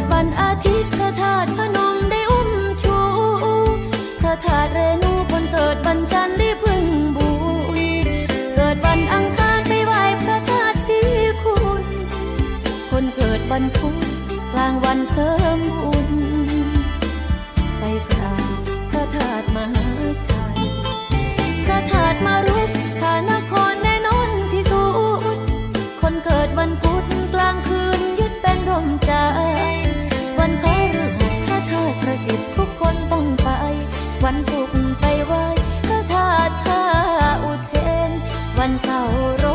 ดวันอาทิตย์พระธาตุพนมได้อุ้มชูพระธาตุเรนูคนเกิดวันจันทร์ได้พึ่งบุญเกิดวันอังคารไปไหว้พระธาตุศรีคุณ คนเกิดวันพุธกลางวันเสริมบุญ วันสุขไปไหว้พระาท่าอุเทนวันเสาร์